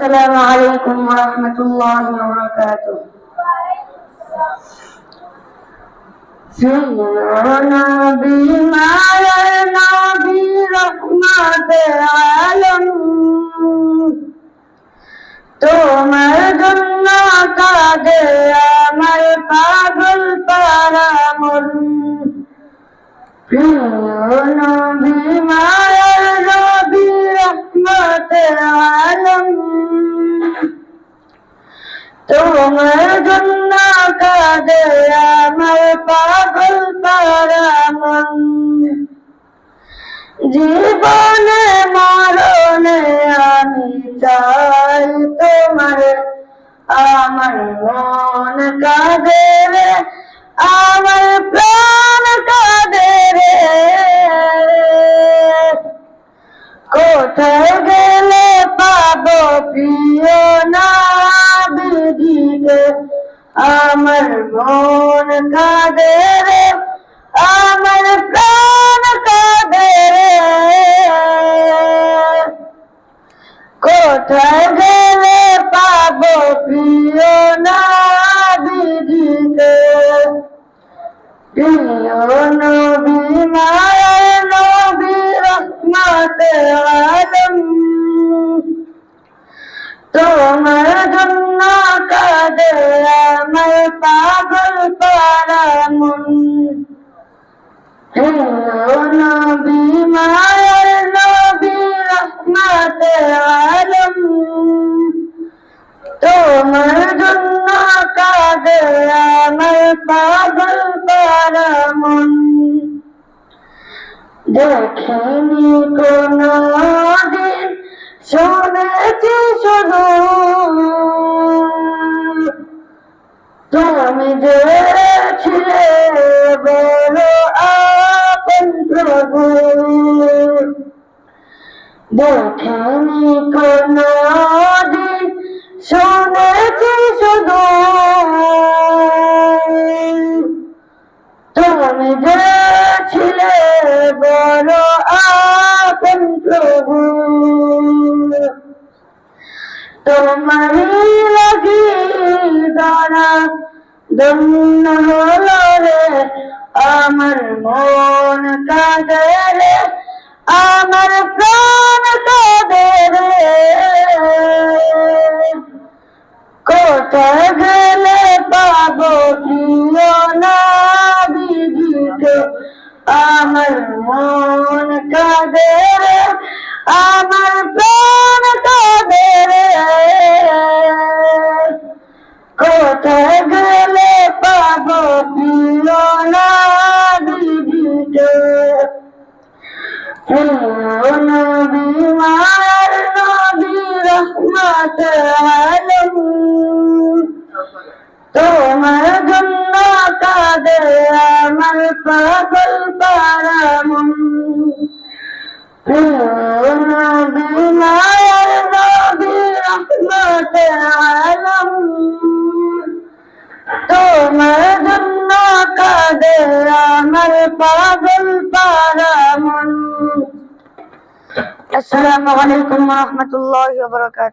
السلام عليكم ورحمة الله وبركاته নবী মায়ের নবী রহমতে আলম তোমার জন্য কাঁদে আমার পাগল পারামন প্রিয় নবী মায়ের নবী রহমতে আলম তোমার জন্য কাঁদে আমার পাগল পারামন জীবনে মরণে আমি চাই তোমার আমার মন কাঁদে আমার প্রাণ কাঁদে রে কোথায় গেলে পাবো প্রিয় না বিধিকে আমার মন কাঁদে রে আমার প্রাণ তোমার জন্য কাঁদে আমার পাগল তারা মন দেখিনি শুনেছি বড় আপন প্রভু। তোমার লাগি দানা দন্ন হলো রে আমার মন কাঁদে রে আমার আমার প্রাণ কাঁদে রে। কোথায় গেলে পাবো না বিধিকে নবী মার নবী রহমত আলম তোমার জন্য কাঁদে আমার পাগল পারামন আলম তোমার জন্য কাদে আমার পাগল পারামন। আসসালামু আলাইকুম ওয়া রাহমাতুল্লাহি ওয়া বারাকাতুহু।